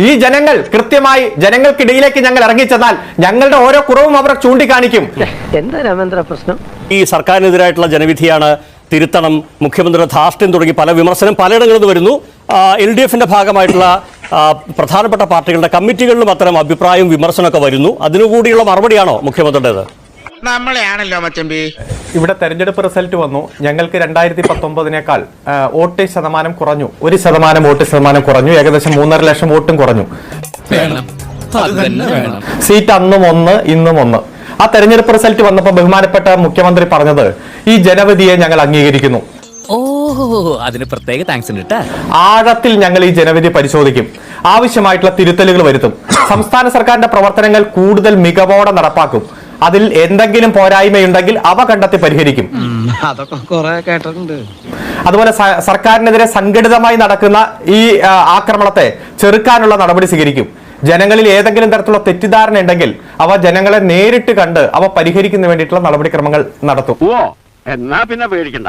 ഈ ജനങ്ങൾ കൃത്യമായി ജനങ്ങൾക്കിടയിലേക്ക് ഞങ്ങൾ ഇറങ്ങിച്ചെന്നാൽ ഞങ്ങളുടെ ഓരോ കുറവും അവർ ചൂണ്ടിക്കാണിക്കും. എന്താ രാമേന്ദ്ര പ്രശ്നം? ഈ സർക്കാരിനെതിരായിട്ടുള്ള ജനവിധിയാണ് തിരുത്തണം. മുഖ്യമന്ത്രിയുടെ ധാർഷ്ട്യം തുടങ്ങി പല വിമർശനം പലയിടങ്ങളിൽ നിന്ന് വരുന്നു. എൽ ഡി എഫിന്റെ ഭാഗമായിട്ടുള്ള പ്രധാനപ്പെട്ട പാർട്ടികളുടെ കമ്മിറ്റികളിലും അത്തരം അഭിപ്രായവും വിമർശനമൊക്കെ വരുന്നു. അതിനുകൂടിയുള്ള മറുപടിയാണോ മുഖ്യമന്ത്രിയുടേത്? നമ്മളെയാണല്ലോ മച്ചമ്പി. ഇവിടെ തെരഞ്ഞെടുപ്പ് റിസൾട്ട് വന്നു. ഞങ്ങൾക്ക് രണ്ടായിരത്തി പത്തൊമ്പതിനേക്കാൾ വോട്ട് ശതമാനം കുറഞ്ഞു. ഒരു ശതമാനം വോട്ട് ശതമാനം കുറഞ്ഞു. ഏകദേശം മൂന്നര ലക്ഷം വോട്ടും കുറഞ്ഞു. സീറ്റ് അന്നും ഒന്ന് ഇന്നും ഒന്ന്. ആ തെരഞ്ഞെടുപ്പ് റിസൾട്ട് വന്നപ്പോൾ ബഹുമാനപ്പെട്ട മുഖ്യമന്ത്രി പറഞ്ഞത് ഈ ജനവിധിയെ ഞങ്ങൾ അംഗീകരിക്കുന്നു. ഓഹോ അതിന് പ്രത്യേക താങ്ക്സ് ഉണ്ട് ആഴത്തിൽ ഞങ്ങൾ ഈ ജനവിധി പരിശോധിക്കും. ആവശ്യമായിട്ടുള്ള തിരുത്തലുകൾ വരുത്തും. സംസ്ഥാന സർക്കാരിന്റെ പ്രവർത്തനങ്ങൾ കൂടുതൽ മികവോടെ നടപ്പാക്കും. അതിൽ എന്തെങ്കിലും പോരായ്മയുണ്ടെങ്കിൽ അവ കണ്ടെത്തി പരിഹരിക്കും. അതൊക്കെ കൊറേ കേട്ടിട്ടുണ്ട്. അതുപോലെ സർക്കാരിനെതിരെ സംഘടിതമായി നടക്കുന്ന ഈ ആക്രമണത്തെ ചെറുക്കാനുള്ള നടപടി സ്വീകരിക്കും. ജനങ്ങളിൽ ഏതെങ്കിലും തരത്തിലുള്ള തെറ്റിദ്ധാരണ ഉണ്ടെങ്കിൽ അവ ജനങ്ങളെ നേരിട്ട് കണ്ട് അവ പരിഹരിക്കുന്നതിന് വേണ്ടിയിട്ടുള്ള നടപടിക്രമങ്ങൾ നടത്തും. എന്നാ പിന്നെ പേടിക്കണ്ട.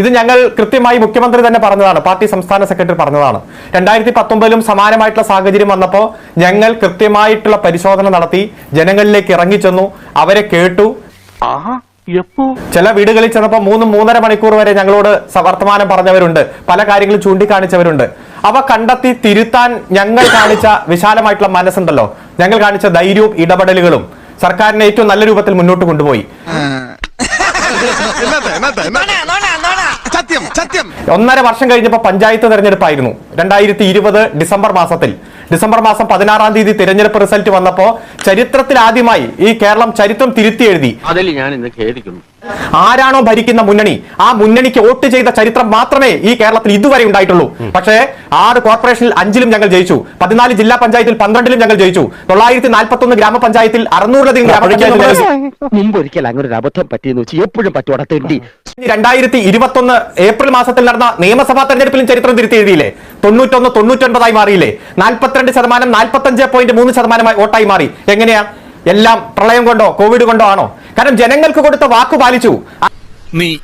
ഇത് ഞങ്ങൾ കൃത്യമായി മുഖ്യമന്ത്രി തന്നെ പറഞ്ഞതാണ് പാർട്ടി സംസ്ഥാന സെക്രട്ടറി പറഞ്ഞതാണ്. രണ്ടായിരത്തി പത്തൊമ്പതിലും സമാനമായിട്ടുള്ള സാഹചര്യം വന്നപ്പോൾ ഞങ്ങൾ കൃത്യമായിട്ടുള്ള പരിശോധന നടത്തി ജനങ്ങളിലേക്ക് ഇറങ്ങിച്ചെന്നു അവരെ കേട്ടു. ചില വീടുകളിൽ ചെന്നപ്പോൾ മൂന്ന് മൂന്നര മണിക്കൂർ വരെ ഞങ്ങളോട് വർത്തമാനം പറഞ്ഞവരുണ്ട്. പല കാര്യങ്ങളും ചൂണ്ടിക്കാണിച്ചവരുണ്ട്. അവ കണ്ടെത്തി തിരുത്താൻ ഞങ്ങൾ കാണിച്ച വിശാലമായിട്ടുള്ള മനസ്സുണ്ടല്ലോ. ഞങ്ങൾ കാണിച്ച ധൈര്യവും ഇടപെടലുകളും സർക്കാരിനെ ഏറ്റവും നല്ല രൂപത്തിൽ മുന്നോട്ട് കൊണ്ടുപോയി. സത്യം സത്യം. ഒന്നര വർഷം കഴിഞ്ഞപ്പോൾ പഞ്ചായത്ത് തെരഞ്ഞെടുപ്പായിരുന്നു. രണ്ടായിരത്തി ഇരുപത് ഡിസംബർ മാസത്തിൽ. ഡിസംബർ മാസം പതിനാറാം തീയതി തിരഞ്ഞെടുപ്പ് റിസൾട്ട് വന്നപ്പോ ചരിത്രത്തിൽ ആദ്യമായി ഈ കേരളം ചരിത്രം തിരുത്തി എഴുതി അതിൽ ഞാൻ ഇന്ന് ഖേദിക്കുന്നു. ആരാണോ ഭരിക്കുന്ന മുന്നണി ആ മുന്നണിക്ക് വോട്ട് ചെയ്ത ചരിത്രം മാത്രമേ ഈ കേരളത്തിൽ ഇതുവരെ ഉണ്ടായിട്ടുള്ളൂ. പക്ഷേ ആറ് കോർപ്പറേഷനിൽ അഞ്ചിലും ഞങ്ങൾ ജയിച്ചു. പതിനാല് ജില്ലാ പഞ്ചായത്തിൽ പന്ത്രണ്ടിലും ഞങ്ങൾ ജയിച്ചു. തൊള്ളായിരത്തി നാൽപ്പത്തി ഒന്ന് ഗ്രാമപഞ്ചായത്തിൽ അറുന്നൂറിലധികം ഗ്രാമപഞ്ചായത്തിൽ മുമ്പ് ഒരിക്കൽ അങ്ങനെ ഒരു അബദ്ധം പറ്റിയെന്ന് വെച്ച് എപ്പോഴും പറ്റോടെ തെണ്ടി രണ്ടായിരത്തി ഇരുപത്തി ഒന്ന് ഏപ്രിൽ മാസത്തിൽ നടന്ന നിയമസഭാ തെരഞ്ഞെടുപ്പിലും ചരിത്രം തിരുത്തി എഴുതിയില്ലേ തൊണ്ണൂറ്റൊന്ന് തൊണ്ണൂറ്റൊൻപതായി മാറിയില്ലേ? നാൽപ്പത്തിരണ്ട് ശതമാനം നാൽപ്പത്തഞ്ച് പോയിന്റ് മൂന്ന് ശതമാനമായി വോട്ടായി മാറി. എങ്ങനെയാ? എല്ലാം പ്രളയം കൊണ്ടോ കോവിഡ് കൊണ്ടോ ആണോ? കാരണം ജനങ്ങൾക്ക് കൊടുത്ത വാക്ക് പാലിച്ചു. നീ.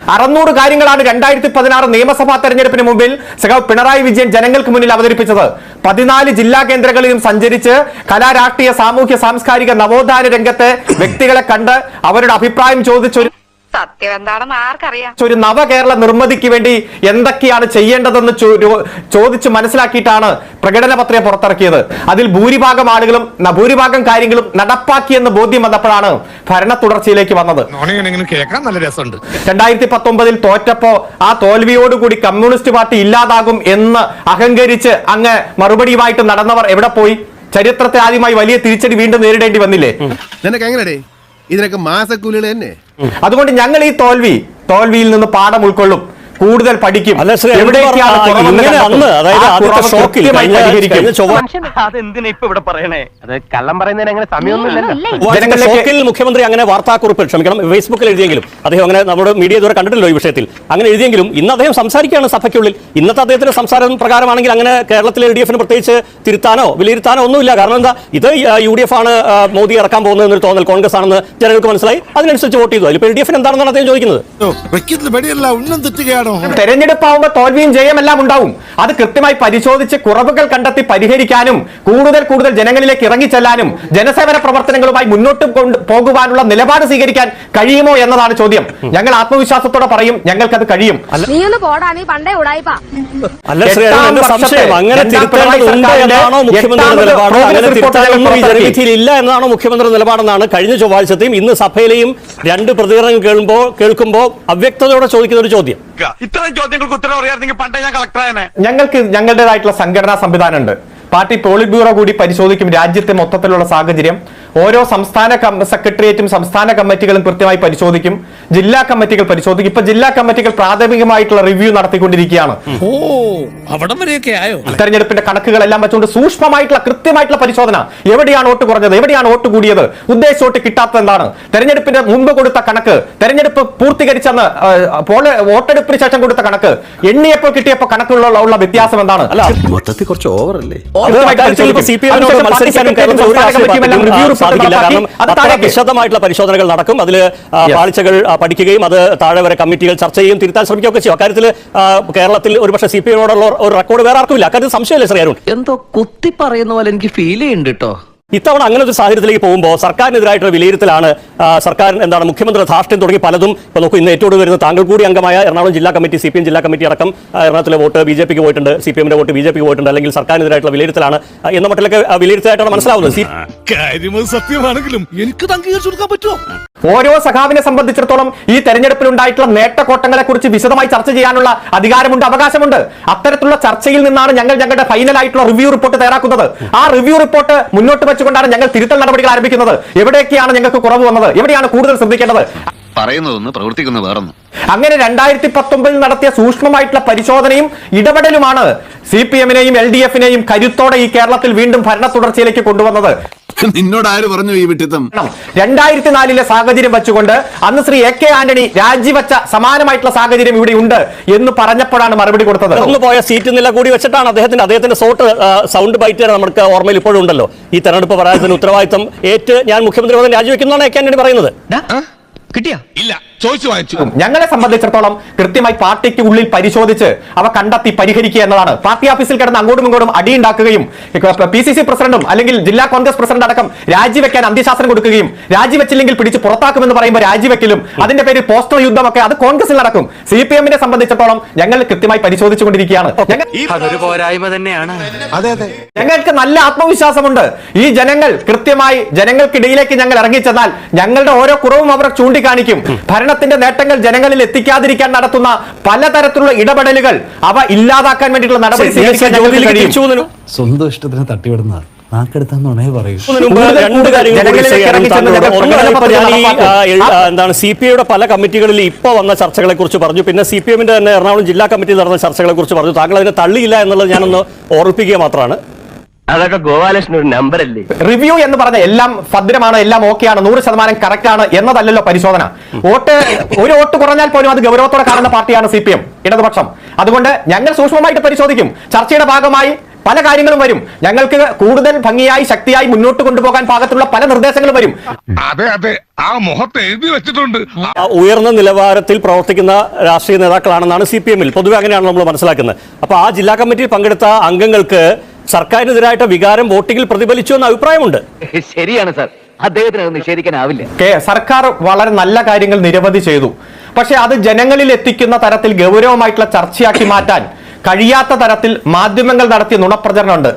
അറുന്നൂറ് കാര്യങ്ങളാണ് രണ്ടായിരത്തി പതിനാറ് നിയമസഭാ തെരഞ്ഞെടുപ്പിന് മുമ്പിൽ സഖാവ് പിണറായി വിജയൻ ജനങ്ങൾക്ക് മുന്നിൽ അവതരിപ്പിച്ചത്. പതിനാല് ജില്ലാ കേന്ദ്രങ്ങളിലും സഞ്ചരിച്ച് കലാരാഷ്ട്രീയ സാമൂഹ്യ സാംസ്കാരിക നവോത്ഥാന രംഗത്തെ വ്യക്തികളെ കണ്ട് അവരുടെ അഭിപ്രായം ചോദിച്ചൊരു സത്യം എന്താണെന്ന് ആർക്കറിയാം? ഒരു നവകേരള നിർമ്മിതിക്ക് വേണ്ടി എന്തൊക്കെയാണ് ചെയ്യേണ്ടതെന്ന് ചോദിച്ച് മനസ്സിലാക്കിയിട്ടാണ് പ്രകടന പത്രിക പുറത്തിറക്കിയത്. അതിൽ ഭൂരിഭാഗം ആളുകളും ഭൂരിഭാഗം കാര്യങ്ങളും നടപ്പാക്കിയെന്ന് ബോധ്യം വന്നപ്പോഴാണ് ഭരണ തുടർച്ചയിലേക്ക് വന്നത് രണ്ടായിരത്തി പത്തൊമ്പതിൽ തോറ്റപ്പോ ആ തോൽവിയോടുകൂടി കമ്മ്യൂണിസ്റ്റ് പാർട്ടി ഇല്ലാതാകും എന്ന് അഹങ്കരിച്ച് അങ്ങ് മറുപടിയുമായിട്ട് നടന്നവർ എവിടെ പോയി? ചരിത്രത്തെ ആദ്യമായി വലിയ തിരിച്ചടി വീണ്ടും നേരിടേണ്ടി വന്നില്ലേ? നിനക്ക് എങ്ങനെടേ? ഇതിനൊക്കെ മാസക്കൂലികൾ തന്നെ. അതുകൊണ്ട് ഞങ്ങൾ ഈ തോൽവി തോൽവിയിൽ നിന്ന് പാഠം ഉൾക്കൊള്ളും. കൂടുതൽ പഠിക്കും. ഷോക്കിൽ മുഖ്യമന്ത്രി അങ്ങനെ വാർത്താക്കുറിപ്പ് ക്ഷമിക്കണം ഫേസ്ബുക്കിൽ എഴുതിയെങ്കിലും അദ്ദേഹം അങ്ങനെ നമ്മുടെ മീഡിയ ഇതുവരെ കണ്ടിട്ടില്ലോ ഈ വിഷയത്തിൽ. അങ്ങനെ എഴുതിയെങ്കിലും ഇന്ന് അദ്ദേഹം സംസാരിക്കുകയാണ് സഭയ്ക്കുള്ളിൽ. ഇന്നത്തെ അദ്ദേഹത്തിന്റെ സംസാരം പ്രകാരമാണെങ്കിൽ അങ്ങനെ കേരളത്തിലെ എൽ ഡി എഫിന് പ്രത്യേകിച്ച് തിരുത്താനോ വിലയിരുത്താനോ ഒന്നുമില്ല. കാരണം എന്താ? ഇത് യു ഡി എഫ് ആണ് മോദി ഇറക്കാൻ പോകുന്നത് എന്നൊരു തോന്നൽ കോൺഗ്രസ് ആണെന്ന് ജനങ്ങൾക്ക് മനസ്സിലായി. അതിനനുസരിച്ച് വോട്ട് ചെയ്തു. അതിൽ എൽ ഡി എഫിന് എന്താണെന്നാണ് അദ്ദേഹം ചോദിക്കുന്നത്? വെക്കുന്ന ആവുമ്പോൾ തോൽവിയും ജയം എല്ലാം ഉണ്ടാവും. അത് കൃത്യമായി പരിശോധിച്ച് കുറവുകൾ കണ്ടെത്തി പരിഹരിക്കാനും കൂടുതൽ കൂടുതൽ ജനങ്ങളിലേക്ക് ഇറങ്ങിച്ചെല്ലാനും ജനസേവന പ്രവർത്തനങ്ങളുമായി മുന്നോട്ട് കൊണ്ട് പോകുവാനുള്ള നിലപാട് സ്വീകരിക്കാൻ കഴിയുമോ എന്നതാണ് ചോദ്യം. ഞങ്ങൾ ആത്മവിശ്വാസത്തോടെ പറയും ഞങ്ങൾക്കത് കഴിയും. പുറത്തിറക്കി. ജനവിധിയിൽ ഇല്ല എന്നാണോ മുഖ്യമന്ത്രി നിലപാടെന്നാണ് കഴിഞ്ഞ ചൊവ്വാഴ്ചത്തെയും ഇന്ന് സഭയിലെയും രണ്ട് പ്രതികരണങ്ങൾ കേൾക്കുമ്പോൾ കേൾക്കുമ്പോൾ അവ്യക്തതയോടെ ചോദിക്കുന്ന ഒരു ചോദ്യം. ഇത്തരം ചോദ്യങ്ങൾക്ക് ഉത്തരം അറിയാമെങ്കിൽ പണ്ടേ ഞാൻ കളക്ടറായനെ ഞങ്ങൾക്ക് ഞങ്ങളുടേതായിട്ടുള്ള സംഘടനാ സംവിധാനമുണ്ട്. പാർട്ടി പോളിറ്റ് ബ്യൂറോ കൂടി പരിശോധിക്കും രാജ്യത്തെ മൊത്തത്തിലുള്ള സാഹചര്യം. ഓരോ സംസ്ഥാന സെക്രട്ടേറിയറ്റും സംസ്ഥാന കമ്മിറ്റികളും കൃത്യമായി പരിശോധിക്കും. ജില്ലാ കമ്മിറ്റികൾ പരിശോധിക്കും. ഇപ്പൊ ജില്ലാ കമ്മിറ്റികൾ പ്രാഥമികമായിട്ടുള്ള റിവ്യൂ നടത്തിക്കൊണ്ടിരിക്കുകയാണ്. ഓ അവിടം വരെയൊക്കെ ആയോ? തെരഞ്ഞെടുപ്പിന്റെ കണക്കുകളെല്ലാം വെച്ചുകൊണ്ട് സൂക്ഷ്മമായിട്ടുള്ള കൃത്യമായിട്ടുള്ള പരിശോധന എവിടെയാണ് വോട്ട് കുറഞ്ഞത് എവിടെയാണ് വോട്ട് കൂടിയത് ഉദ്ദേശ വോട്ട് കിട്ടാത്തത് എന്താണ്? തെരഞ്ഞെടുപ്പിന്റെ മുമ്പ് കൊടുത്ത കണക്ക് തെരഞ്ഞെടുപ്പ് പൂർത്തീകരിച്ചെന്ന് പോൾ വോട്ടെടുപ്പിന് ശേഷം കൊടുത്ത കണക്ക് എണ്ണിയപ്പോൾ കിട്ടിയപ്പോൾ കണക്കുള്ള ഉള്ള വ്യത്യാസം എന്താണ്? അല്ല മൊത്തത്തിൽ കുറച്ച് ഓവർ ഇത് സാധിക്കില്ല. കാരണം അത്ര വിശദമായിട്ടുള്ള പരിശോധനകൾ നടക്കും. അതിൽ പാളിച്ചകൾ പഠിക്കുകയും അത് താഴെ വരെ കമ്മിറ്റികൾ ചർച്ച ചെയ്യും തിരുത്താൻ ശ്രമിക്കുകയൊക്കെ ചെയ്യും. അക്കാര്യത്തിൽ കേരളത്തിൽ ഒരുപക്ഷെ സി പി എമ്മിനോടുള്ള ഒരു റെക്കോർഡ് വേറെ ആർക്കും ഇല്ല. അക്കാര്യത്തിൽ സംശയമില്ല ശ്രീ അരുൺ. എന്തോ കുത്തി പറയുന്ന പോലെ എനിക്ക് ഫീൽ ചെയ്യുന്നുണ്ട് കേട്ടോ ഇത്തവണ അങ്ങനെ ഒരു സാഹചര്യത്തിലേക്ക് പോകുമ്പോൾ സർക്കാരിനെതിരായിട്ടുള്ള വിലയിരുത്തലാണ് സർക്കാർ എന്താണ് മുഖ്യമന്ത്രി ധാർഷ്ട്യം തുടങ്ങി പലതും. ഇപ്പോൾ നോക്കൂ ഇന്ന് ഏറ്റവും വരുന്ന താങ്കൾ കൂടി അംഗമായ എറണാകുളം ജില്ലാ കമ്മിറ്റി സി പി എം ജില്ലാ കമ്മിറ്റി അടക്കം എറണാകുളത്തിലെ വോട്ട് ബി ജെ പിക്ക് പോയിട്ടുണ്ട് സി പി എമ്മിന്റെ വോട്ട് ബി ജെ പിക്ക് പോയിട്ടുണ്ട് അല്ലെങ്കിൽ സർക്കാരിനെതിരായിട്ടുള്ള വിലയിരുത്തലാണ്. എന്ന മട്ടിലൊക്കെ വിലയിരുത്തലായിട്ടാണ് മനസ്സിലാവുന്നത്. സത്യമാണെങ്കിലും എനിക്ക് പറ്റുമോ? ഓരോ സഖാവിനെ സംബന്ധിച്ചിടത്തോളം ഈ തെരഞ്ഞെടുപ്പിൽ ഉണ്ടായിട്ടുള്ള നേട്ടക്കോട്ടങ്ങളെ കുറിച്ച് വിശദമായി ചർച്ച ചെയ്യാനുള്ള അധികാരമുണ്ട് അവകാശമുണ്ട്. അത്തരത്തിലുള്ള ചർച്ചയിൽ നിന്നാണ് ഞങ്ങൾ ഞങ്ങളുടെ ഫൈനൽ ആയിട്ടുള്ള റിവ്യൂ റിപ്പോർട്ട് തയ്യാറാക്കുന്നത്. ആ റിവ്യൂ റിപ്പോർട്ട് മുന്നോട്ട് വെച്ചുകൊണ്ടാണ് ഞങ്ങൾ തിരുത്തൽ നടപടികൾ ആരംഭിക്കുന്നത്. എവിടെയൊക്കെയാണ് ഞങ്ങൾക്ക് കുറവ് വന്നത്? എവിടെയാണ് കൂടുതൽ ശ്രദ്ധിക്കേണ്ടത്? പറയുന്നതൊന്ന് പ്രവർത്തിക്കുന്ന വേറൊന്ന്. അങ്ങനെ രണ്ടായിരത്തി പത്തൊമ്പതിൽ നടത്തിയ സൂക്ഷ്മമായിട്ടുള്ള പരിശോധനയും ഇടപെടലുമാണ് സി പി എമ്മിനെയും എൽ ഡി എഫിനെയും കരുത്തോടെ ഈ കേരളത്തിൽ വീണ്ടും ഭരണ തുടർച്ചയിലേക്ക് കൊണ്ടുവന്നത്. നിന്നോട് ആര് പറഞ്ഞു ഈ വിട്ടിത്തം? രണ്ടായിരത്തി നാലിലെ സാഹചര്യം വെച്ചുകൊണ്ട് അന്ന് ശ്രീ എ കെ ആന്റണി രാജിവെച്ച സമാനമായിട്ടുള്ള സാഹചര്യം ഇവിടെ ഉണ്ട് എന്ന് പറഞ്ഞപ്പോഴാണ് മറുപടി കൊടുത്തത്. പോയ സീറ്റ് നില കൂടി വെച്ചിട്ടാണ് അദ്ദേഹത്തിന്റെ അദ്ദേഹത്തിന്റെ സോട്ട് സൗണ്ട് ബൈറ്റ് നമുക്ക് ഓർമ്മയിൽ ഇപ്പോഴും ഉണ്ടല്ലോ. ഈ തെരഞ്ഞെടുപ്പ് പരാജയത്തിന് ഉത്തരവാദിത്തം ഏറ്റ് ഞാൻ മുഖ്യമന്ത്രി പദം രാജിവെക്കുന്നതാണ് എ കെ ആന്റണി പറയുന്നത്. കിട്ടിയാ? ഇല്ല. ചോദിച്ചു വാങ്ങിച്ചു. ഞങ്ങളെ സംബന്ധിച്ചിടത്തോളം കൃത്യമായി പാർട്ടിക്ക് ഉള്ളിൽ പരിശോധിച്ച് അവ കണ്ടെത്തി പരിഹരിക്കുക എന്നതാണ്. പാർട്ടി ഓഫീസിൽ കിടന്ന് അങ്ങോട്ടും ഇങ്ങോട്ടും അടിയുണ്ടാക്കുകയും പി സി സി പ്രസിഡന്റും അല്ലെങ്കിൽ ജില്ലാ കോൺഗ്രസ് പ്രസിഡന്റ് അടക്കം രാജിവെക്കാൻ അന്ത്യശാസനം കൊടുക്കുകയും രാജിവെച്ചില്ലെങ്കിൽ പിടിച്ച് പുറത്താക്കുമെന്ന് പറയുമ്പോൾ രാജിവെക്കലും അതിന്റെ പേരിൽ പോസ്റ്റർ യുദ്ധമൊക്കെ അത് കോൺഗ്രസിൽ നടക്കും. സി പി എമ്മിനെ സംബന്ധിച്ചിടത്തോളം ഞങ്ങൾ കൃത്യമായി പരിശോധിച്ചുകൊണ്ടിരിക്കുകയാണ്. ഞങ്ങൾക്ക് നല്ല ആത്മവിശ്വാസമുണ്ട്. ഈ ജനങ്ങൾ കൃത്യമായി ജനങ്ങൾക്കിടയിലേക്ക് ഞങ്ങൾ ഇറങ്ങിച്ചെന്നാൽ ഞങ്ങളുടെ ഓരോ കുറവും അവർ ചൂണ്ടിക്കാണിക്കും. ഭരണത്തിന്റെ നേട്ടങ്ങൾ ജനങ്ങളിൽ എത്തിക്കാതിരിക്കാൻ നടത്തുന്ന പലതരത്തിലുള്ള ഇടപെടലുകൾ അവ ഇല്ലാതാക്കാൻ വേണ്ടിയിട്ടുള്ള നടപടി സ്വന്തം ഇഷ്ടത്തിന് തട്ടിവിടുന്ന നാക്കെടുത്താന്നുണേ പറയൂ. ഇതിനു മുമ്പ് കൂടുതൽ രണ്ട് കാര്യങ്ങൾ കൂടി ജനങ്ങളിലേക്ക് ചെയ്യാൻ ഇറങ്ങി ചെന്ന് താങ്കളോട് ഞങ്ങൾ ഒന്ന് ഇപ്പൊ ഞാൻ ഈ പ്രകടന ആ, എഴു- പത്രിക ആ, എന്താണ് സി പി ഐയുടെ പല കമ്മിറ്റികളിൽ ഇപ്പൊ വന്ന ചർച്ചകളെ കുറിച്ച് പറഞ്ഞു. പിന്നെ സി പി എമ്മിന്റെ തന്നെ എറണാകുളം ജില്ലാ കമ്മിറ്റി നടന്ന ചർച്ചകളെ കുറിച്ച് പറഞ്ഞു. താങ്കൾ അതിനെ തള്ളിയില്ല എന്നുള്ളത് ഞാനൊന്ന് ഓർമ്മിപ്പിക്കുക മാത്രമാണ്. അതൊക്കെ ഗോപാലകൃഷ്ണൻ ഒരു നമ്പർ അല്ലേ? റിവ്യൂ എന്ന് പറഞ്ഞ എല്ലാം ഭദ്രമാണ് എല്ലാം ഓക്കെയാണ് നൂറ് ശതമാനം കറക്റ്റ് ആണ് എന്നതല്ലല്ലോ പരിശോധന. വോട്ട് ഒരു വോട്ട് കുറഞ്ഞാൽ പോലും അത് ഗൗരവത്തോടെ കാണുന്ന പാർട്ടിയാണ് സി പി എം ഇടതുപക്ഷം. അതുകൊണ്ട് ഞങ്ങൾ സൂക്ഷ്മമായിട്ട് പരിശോധിക്കും. ചർച്ചയുടെ ഭാഗമായി പല കാര്യങ്ങളും വരും. ഞങ്ങൾക്ക് കൂടുതൽ ഭംഗിയായി ശക്തിയായി മുന്നോട്ട് കൊണ്ടുപോകാൻ പാകത്തിലുള്ള പല നിർദ്ദേശങ്ങളും വരും. അതെ അതെ. ആ മുഖത്ത് എഴുതി വെച്ചിട്ടുണ്ട്. ഉയർന്ന നിലവാരത്തിൽ പ്രവർത്തിക്കുന്ന രാഷ്ട്രീയ നേതാക്കളാണെന്നാണ് സി പി എമ്മിൽ പൊതുവെ അങ്ങനെയാണ് നമ്മൾ മനസ്സിലാക്കുന്നത്. അപ്പൊ ആ ജില്ലാ കമ്മിറ്റിയിൽ പങ്കെടുത്ത അംഗങ്ങൾക്ക് സർക്കാരിനെതിരായിട്ട് വികാരം വോട്ടിങ്ങിൽ പ്രതിഫലിച്ചു എന്ന അഭിപ്രായമുണ്ട്. ശരിയാണ് സർ. അദ്ദേഹത്തിന് അത് നിഷേധിക്കാനാവില്ല. കെ- സർക്കാർ വളരെ നല്ല കാര്യങ്ങൾ നിരവധി ചെയ്തു. പക്ഷെ അത് ജനങ്ങളിൽ എത്തിക്കുന്ന തരത്തിൽ ഗൗരവമായിട്ടുള്ള ചർച്ചയാക്കി മാറ്റാൻ കഴിയാത്ത തരത്തിൽ മാധ്യമങ്ങൾ നടത്തിയ നുണപ്രചരണമുണ്ട്.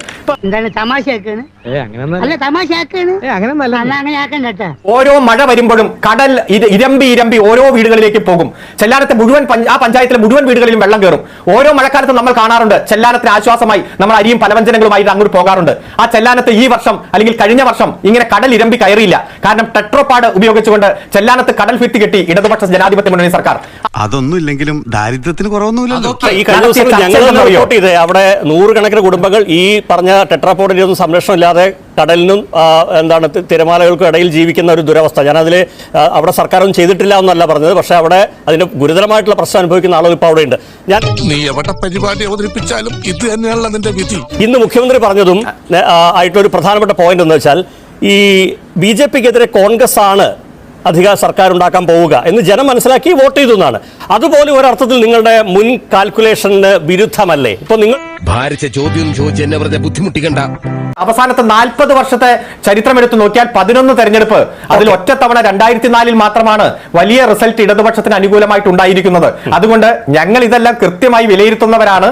ഓരോ മഴ വരുമ്പോഴും കടൽ ഇരമ്പി ഇരമ്പി ഓരോ വീടുകളിലേക്ക് പോകും. ചെല്ലാനത്തെ മുഴുവൻ ആ പഞ്ചായത്തിലെ മുഴുവൻ വീടുകളിലും വെള്ളം കയറും. ഓരോ മഴക്കാലത്തും നമ്മൾ കാണാറുണ്ട്. ചെല്ലാനത്തിന് ആശ്വാസമായി നമ്മൾ അരിയും പലവ്യഞ്ജനങ്ങളുമായിട്ട് അങ്ങോട്ട് പോകാറുണ്ട്. ആ ചെല്ലാനത്ത് ഈ വർഷം അല്ലെങ്കിൽ കഴിഞ്ഞ വർഷം ഇങ്ങനെ കടൽ ഇരമ്പി കയറിയില്ല. കാരണം ടെട്രോപാഡ് ഉപയോഗിച്ചുകൊണ്ട് ചെല്ലാനത്ത് കടൽ ഭിത്തി കെട്ടി ഇടതുപക്ഷ ജനാധിപത്യ മുന്നണി സർക്കാർ. അതൊന്നും ഇല്ലെങ്കിലും ദാരിദ്ര്യത്തിന് കുറവൊന്നുമില്ലല്ലോ. ചെയ്തേ? അവിടെ നൂറുകണക്കിന് കുടുംബങ്ങൾ ഈ പറഞ്ഞ ടെട്രാപോഡിന്റെ ഒന്നും സംരക്ഷണം ഇല്ലാതെ കടലിനും എന്താണ് തിരമാലകൾക്കും ഇടയിൽ ജീവിക്കുന്ന ഒരു ദുരവസ്ഥ. ഞാനതിൽ അവിടെ സർക്കാരൊന്നും ചെയ്തിട്ടില്ല എന്നല്ല പറഞ്ഞത്. പക്ഷെ അവിടെ അതിന്റെ ഗുരുതരമായിട്ടുള്ള പ്രശ്നം അനുഭവിക്കുന്ന ആളുകൾ ഇപ്പൊ അവിടെ ഉണ്ട് ഞാൻ നീ എവിടെ പരിപാടി അവതരിപ്പിച്ചാലും ഇത് തന്നെയാണല്ലോ നിന്റെ വിധി. ഇന്ന് മുഖ്യമന്ത്രി പറഞ്ഞതും ആയിട്ടൊരു പ്രധാനപ്പെട്ട പോയിന്റ് എന്ന് വെച്ചാൽ ഈ ബി ജെ പിക്കെതിരെ കോൺഗ്രസ് ആണ് അധിക സർക്കാർ ഉണ്ടാക്കാൻ പോവുക എന്ന് ജനം മനസ്സിലാക്കി വോട്ട് ചെയ്തു എന്നാണ്. അതുപോലെ ഒരർത്ഥത്തിൽ നിങ്ങളുടെ മുൻ കാൽക്കുലേഷന് വിരുദ്ധമല്ലേ? ഇപ്പൊ നിങ്ങൾ ഭാരിച്ച ചോദ്യം ചോദിച്ച് എന്നെ വെറുതെ ബുദ്ധിമുട്ടിക്കണ്ട. അവസാനത്തെ നാൽപ്പത് വർഷത്തെ ചരിത്രം എടുത്തു നോക്കിയാൽ പതിനൊന്ന് തെരഞ്ഞെടുപ്പ്. അതിൽ ഒറ്റത്തവണ രണ്ടായിരത്തി നാലിൽ മാത്രമാണ് വലിയ റിസൾട്ട് ഇടതുപക്ഷത്തിന് അനുകൂലമായിട്ട് ഉണ്ടായിരിക്കുന്നത്. അതുകൊണ്ട് ഞങ്ങൾ ഇതെല്ലാം കൃത്യമായി വിലയിരുത്തുന്നവരാണ്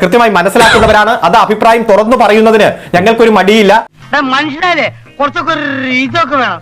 കൃത്യമായി മനസ്സിലാക്കുന്നവരാണ്. അത് അഭിപ്രായം തുറന്നു പറയുന്നതിന് ഞങ്ങൾക്കൊരു മടിയില്ല. മനുഷ്യരെ കുറച്ചൊക്കെ ഒരു ഇതൊക്കെ വേണം.